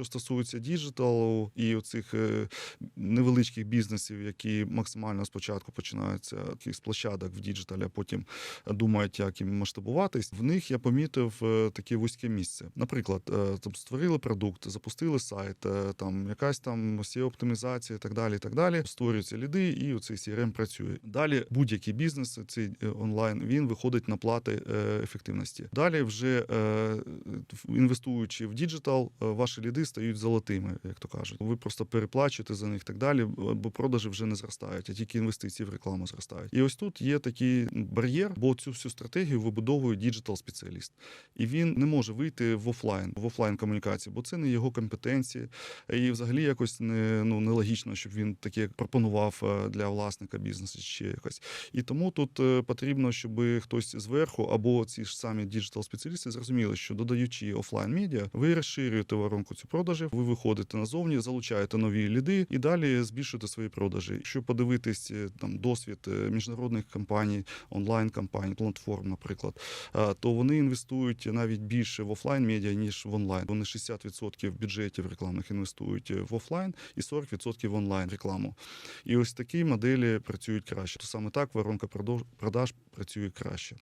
що стосується діджиталу і оцих е, невеличких бізнесів, які максимально спочатку починаються з площадок в діджиталі, а потім думають, як їм масштабуватись. В них я помітив е, таке вузьке місце. Наприклад, е, там створили продукт, запустили сайт, там якась там SEO оптимізація і так далі. І так далі. Створюються ліди, і оцей CRM працює. Далі будь-який бізнес, цей онлайн, він виходить на плати ефективності. Далі, вже інвестуючи в діджитал, ваші ліди стають золотими, як то кажуть. Ви просто переплачуєте за них і так далі, бо продажі вже не зростають, а тільки інвестиції в рекламу зростають. І ось тут є такий бар'єр, бо цю всю стратегію вибудовує діджитал спеціаліст, і він не може вийти в офлайн, в офлайн комунікації, бо це не його компетенції. І взагалі якось не ну нелогічно, щоб він таке пропонував е, для власника бізнесу чи якось. І тому тут е, потрібно, щоб хтось зверху або ці ж самі діджитал спеціалісти зрозуміли, що додаючи офлайн медіа, ви розширюєте воронку цю продажів, ви виходите назовні, залучаєте нові ліди і далі збільшуєте свої продажі. Якщо подивитись е, там досвід е, міжнародних компаній, онлайн компаній, платформ, наприклад, е, то вони інвестують навіть більше в офлайн медіа ніж в онлайн. Вони 60% бюджетів рекламних інвестують в офлайн і 40% в онлайн рекламу. І ось такі моделі працюють краще. То саме так воронка продаж- продаж працює краще.